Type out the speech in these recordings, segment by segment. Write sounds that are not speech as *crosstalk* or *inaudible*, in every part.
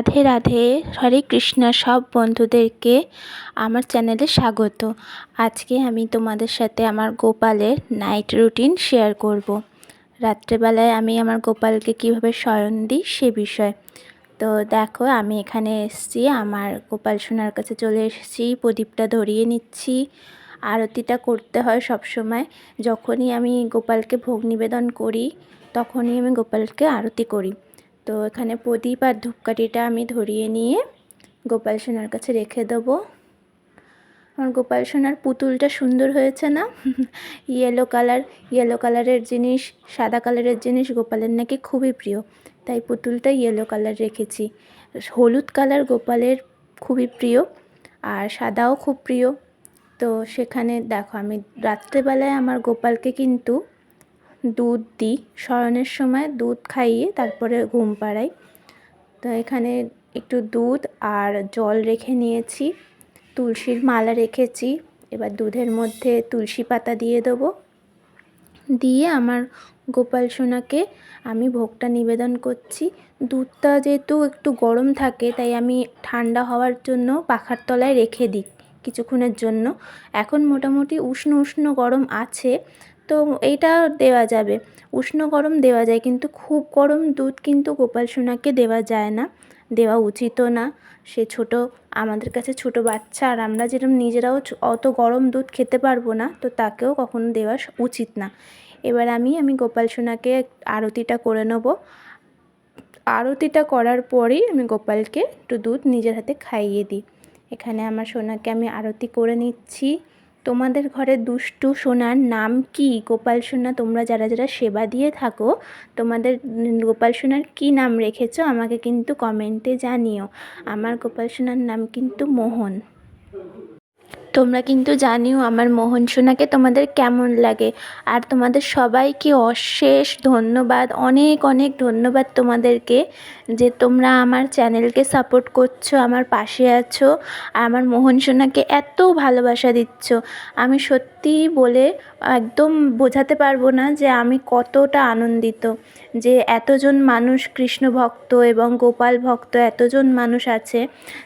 রাধে রাধে, হরে কৃষ্ণ, সব বন্ধুদেরকে আমার চ্যানেলে স্বাগত। আজকে আমি তোমাদের সাথে আমার গোপালের নাইট রুটিন শেয়ার করব। রাত্রেবেলায় আমি আমার গোপালকে কীভাবে শয়ন দিই সে বিষয়। তো দেখো, আমি এখানে এসেছি, আমার গোপাল সোনার কাছে চলে এসেছি, প্রদীপটা ধরিয়ে নিচ্ছি, আরতিটা করতে হয় সব সময়। যখনই আমি গোপালকে ভোগ নিবেদন করি, তখনই আমি গোপালকে আরতি করি। তো এখানে প্রদীপ আর ধূপকাঠিটা আমি ধরিয়ে নিয়ে গোপাল সোনার কাছে রেখে দেবো। আমার গোপাল সোনার পুতুলটা সুন্দর হয়েছে না? ইয়েলো কালার ইয়েলো কালারের জিনিস, সাদা কালারের জিনিস গোপালের নাকি খুবই প্রিয়। তাই পুতুলটা ইয়েলো কালার রেখেছি। হলুদ কালার গোপালের খুবই প্রিয় আর সাদাও খুব প্রিয়। তো সেখানে দেখো, আমি রাত্রেবেলায় আমার গোপালকে কিন্তু দুধ দিই। শয়নের সময় দুধ খাইয়ে তারপরে ঘুম পাড়াই। তো এখানে একটু দুধ আর জল রেখে নিয়েছি। তুলসীর মালা রেখেছি। এবার দুধের মধ্যে তুলসী পাতা দিয়ে দেবো। দিয়ে আমার গোপাল সোনাকে আমি ভোগটা নিবেদন করছি। দুধটা যেহেতু একটু গরম থাকে, তাই আমি ঠান্ডা হওয়ার জন্য পাখার তলায় রেখে দিই কিছুক্ষণের জন্য। এখন মোটামুটি উষ্ণ উষ্ণ গরম আছে। তো এইটা দেওয়া যাবে। উষ্ণ গরম দেওয়া যায়, কিন্তু খুব গরম দুধ কিন্তু গোপাল সোনাকে দেওয়া যায় না, দেওয়া উচিতও না। সে ছোট, আমাদের কাছে ছোট বাচ্চা, আর আমরা যেরকম নিজেরাও অত গরম দুধ খেতে পারব না, তো তাকেও কখনো দেওয়া উচিত না। এবার আমি আমি গোপাল সোনাকে আরতিটা করে নেব। আরতিটা করার পরেই আমি গোপালকে একটু দুধ নিজের হাতে খাইয়ে দিই। এখানে আমার সোনাকে আমি আরতি করে নিচ্ছি। তোমাদের ঘরে দুষ্টু সোনার নাম কি? গোপাল সোনা, তোমরা যারা যারা সেবা দিয়ে থাকো, তোমাদের গোপাল সোনার কী নাম রেখেছো আমাকে কিন্তু কমেন্টে জানিও। আমার গোপাল সোনার নাম কিন্তু মোহন। তোমরা কিন্তু জানিও আমার মোহন সোনাকে তোমাদের কেমন লাগে। আর তোমাদের সবাইকে অশেষ ধন্যবাদ, অনেক অনেক ধন্যবাদ তোমাদেরকে যে তোমরা আমার চ্যানেলকে সাপোর্ট করছ, আমার পাশে আছো, আর আমার মোহন সোনাকে এত ভালোবাসা দিচ্ছ। আমি সত্যিই বলে একদম বোঝাতে পারব না যে আমি কতটা আনন্দিত যে এতজন মানুষ কৃষ্ণ ভক্ত এবং গোপাল ভক্ত এতজন মানুষ আছে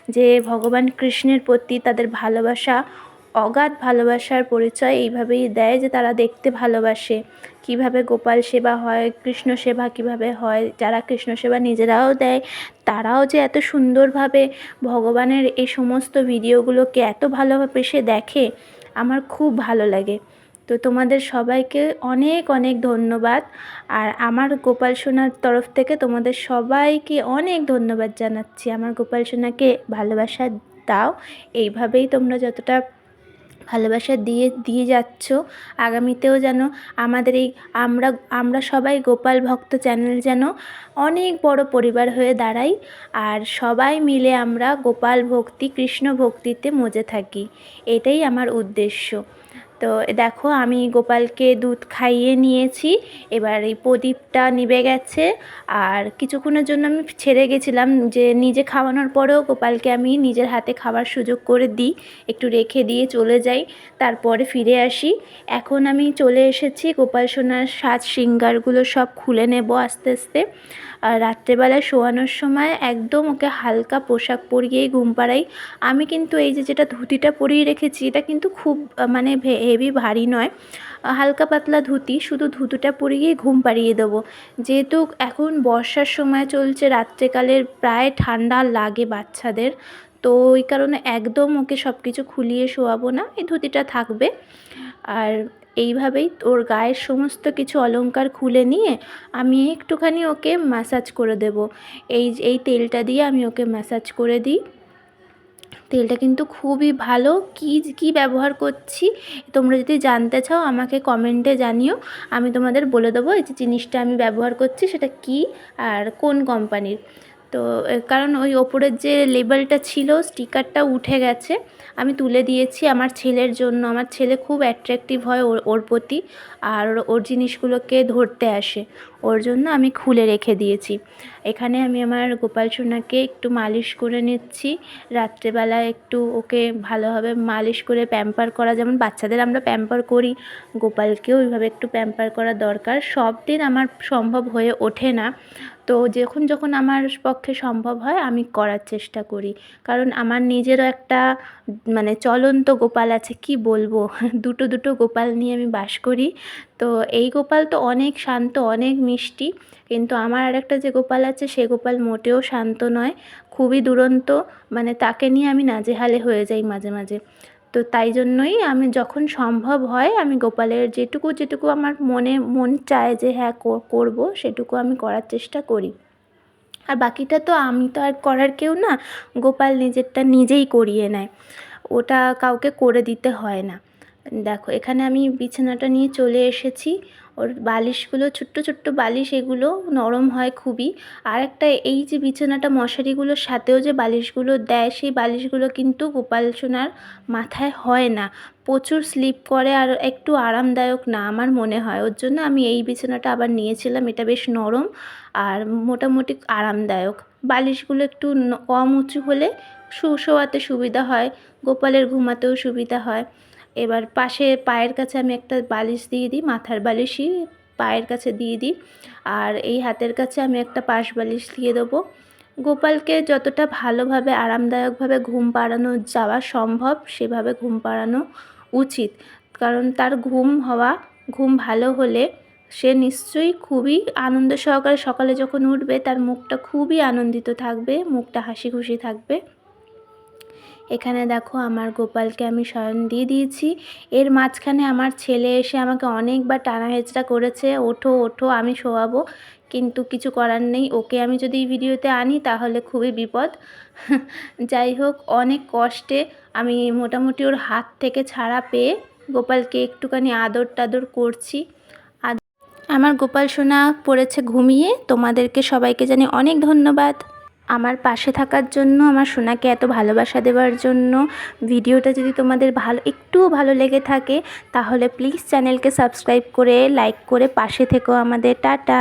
যে ভগবান কৃষ্ণের প্রতি তাদের ভালোবাসা, অগাধ ভালোবাসার পরিচয় এইভাবেই দেয় যে তারা দেখতে ভালোবাসে। কীভাবে গোপাল সেবা হয়, কৃষ্ণ সেবা কীভাবে হয়, যারা কৃষ্ণ সেবা নিজেরাও দেয়, তারাও যে এত সুন্দরভাবে ভগবানের এই সমস্ত ভিডিওগুলোকে এত ভালোভাবে সে দেখে, আমার খুব ভালো লাগে। তো তোমাদের সবাইকে অনেক অনেক ধন্যবাদ। আর আমার গোপাল সোনার তরফ থেকে তোমাদের সবাইকে অনেক ধন্যবাদ জানাচ্ছি। আমার গোপাল সোনাকে ভালোবাসা দাও। এইভাবেই তোমরা যতটা ভালোবাসা দিয়ে দিয়ে যাচ্ছ, আগামীতেও যেন আমাদের এই আমরা আমরা সবাই গোপাল ভক্ত চ্যানেল যেন অনেক বড় পরিবার হয়ে দাঁড়াই। আর সবাই মিলে আমরা গোপাল ভক্তি, কৃষ্ণ ভক্তিতে মজে থাকি। এটাই আমার উদ্দেশ্য। তো দেখো আমি গোপালকে দুধ খাইয়ে নিয়েছি, এবার এই প্রদীপটা নিভে গেছে। আর কিছুক্ষণের জন্য আমি ছেড়ে গেছিলাম যে নিজে খাওয়ানোর পরেও গোপালকে আমি নিজের হাতে খাওয়ার সুযোগ করে দিই, একটু রেখে দিয়ে চলে যাই, তারপরে ফিরে আসি। এখন আমি চলে এসেছি গোপাল সোনার সাজ শৃঙ্গারগুলো সব খুলে নেব আস্তে আস্তে। আর রাত্রেবেলায় শোয়ানোর সময় একদম ওকে হালকা পোশাক পরিয়েই ঘুম পাড়াই। আমি কিন্তু এই যে যেটা ধুতিটা পরিয়ে রেখেছি, এটা কিন্তু খুব মানে হেভি ভারী নয়। হালকা পাতলা ধুতি, শুধু ধুতিটা পরিয়েই ঘুম পাড়িয়ে দেবো। যেহেতু এখন বর্ষার সময় চলছে, রাত্রেকালের প্রায় ঠান্ডা লাগে বাচ্চাদের। তো ওই কারণে একদম ওকে সব কিছু খুলিয়ে শোয়াবো না, এই ধুতিটা থাকবে। আর এইভাবেই ওর গায়ের সমস্ত কিছু অলঙ্কার খুলে নিয়ে আমি একটুখানি ওকে ম্যাসাজ করে দেব। এই এই তেলটা দিয়ে আমি ওকে ম্যাসাজ করে দিই। তেলটা কিন্তু খুবই ভালো। কী কী ব্যবহার করছি, তোমরা যদি জানতে চাও, আমাকে কমেন্টে জানিও। আমি তোমাদের বলে দেবো, এই যে জিনিসটা আমি ব্যবহার করছি, সেটা কী আর কোন কোম্পানির। তো কারণ ওই ওপরের যে লেবেলটা ছিল, স্টিকারটা উঠে গেছে। আমি তুলে দিয়েছি আমার ছেলের জন্য। আমার ছেলে খুব অ্যাট্রাকটিভ হয় ওর ওর প্রতি। আর ওর জিনিসগুলোকে ধরতে আসে। ওর জন্য আমি খুলে রেখে দিয়েছি। এখানে আমি আমার গোপাল সোনাকে একটু মালিশ করে নিচ্ছি। রাত্রেবেলা একটু ওকে ভালোভাবে মালিশ করে প্যাম্পার করা, যেমন বাচ্চাদের আমরা প্যাম্পার করি, গোপালকেও ওইভাবে একটু প্যাম্পার করা দরকার। সব দিন আমার সম্ভব হয়ে ওঠে না। তো যখন যখন আমার পক্ষে সম্ভব হয়, আমি করার চেষ্টা করি। কারণ আমার নিজেরও একটা মানে চলন্ত গোপাল আছে, কি বলব? *laughs* দুটো দুটো গোপাল নিয়ে আমি বাস করি। তো এই গোপাল তো অনেক শান্ত, অনেক মিষ্টি। কিন্তু আমার আরেকটা যে গোপাল আছে, সে গোপাল মোটেও শান্ত নয়, খুবই দুরন্ত। মানে তাকে নিয়ে আমি নাজেহালে হয়ে যাই মাঝে মাঝে। তো তাই জন্যই আমি যখন সম্ভব হয়, আমি গোপালের যেটুকু যেটুকু আমার মনে, মন চায় যে হ্যাঁ করব, সেটুকু আমি করার চেষ্টা করি। আর বাকিটা তো আমি তো আর করার কেউ না, গোপাল নিজেরটা নিজেই করিয়ে নেয়। ওটা কাউকে করে দিতে হয় না। দেখো, এখানে আমি বিছানাটা নিয়ে চলে এসেছি। ওর বালিশগুলো, ছোট্ট ছোট্ট বালিশ, এগুলো নরম হয় খুবই। আর একটা এই যে বিছানাটা মশারিগুলোর সাথেও যে বালিশগুলো দেয়, সেই বালিশগুলো কিন্তু গোপাল সোনার মাথায় হয় না। প্রচুর স্লিপ করে আর একটু আরামদায়ক না আমার মনে হয়। ওর জন্য আমি এই বিছানাটা আবার নিয়েছিলাম, এটা বেশ নরম আর মোটামুটি আরামদায়ক। বালিশগুলো একটু কম উঁচু হলে শোয়াতে সুবিধা হয়, গোপালের ঘুমাতেও সুবিধা হয়। এবার পাশে পায়ের কাছে আমি একটা বালিশ দিয়ে দিই, মাথার বালিশই পায়ের কাছে দিয়ে দিই। আর এই হাতের কাছে আমি একটা পাশ বালিশ দিয়ে দেবো। গোপালকে যতটা ভালোভাবে, আরামদায়কভাবে ঘুম পাড়ানো যাওয়া সম্ভব, সেভাবে ঘুম পাড়ানো উচিত। কারণ তার ঘুম হওয়া, ঘুম ভালো হলে সে নিশ্চয়ই খুবই আনন্দ সহকারে সকালে যখন উঠবে, তার মুখটা খুবই আনন্দিত থাকবে, মুখটা হাসি খুশি থাকবে। এখানে দেখো আমার গোপালকে আমি শয়ন দিয়ে দিয়েছি। এর মাঝখানে আমার ছেলে এসে আমাকে অনেকবার টানা হেঁচড়া করেছে, ওঠো ওঠো, আমি শোয়াবো। কিন্তু কিছু করার নেই, ওকে আমি যদি ভিডিওতে আনি তাহলে খুবই বিপদ। *laughs* যাই হোক, অনেক কষ্টে আমি মোটামুটি ওর হাত থেকে ছাড়া পেয়ে গোপালকে একটুখানি আদর টাদর করছি আমার গোপাল সোনা পড়েছে ঘুমিয়ে, তোমাদেরকে সবাইকে জানি অনেক ধন্যবাদ। আমার পাশে থাকার জন্য, আমার সোনাকে এত ভালোবাসা দেওয়ার জন্য ভিডিওটা যদি তোমাদের ভালো, একটুও ভালো লেগে থাকে, তাহলে প্লিজ চ্যানেলকে সাবস্ক্রাইব করে লাইক করে পাশে থেকো আমাদের। টাটা!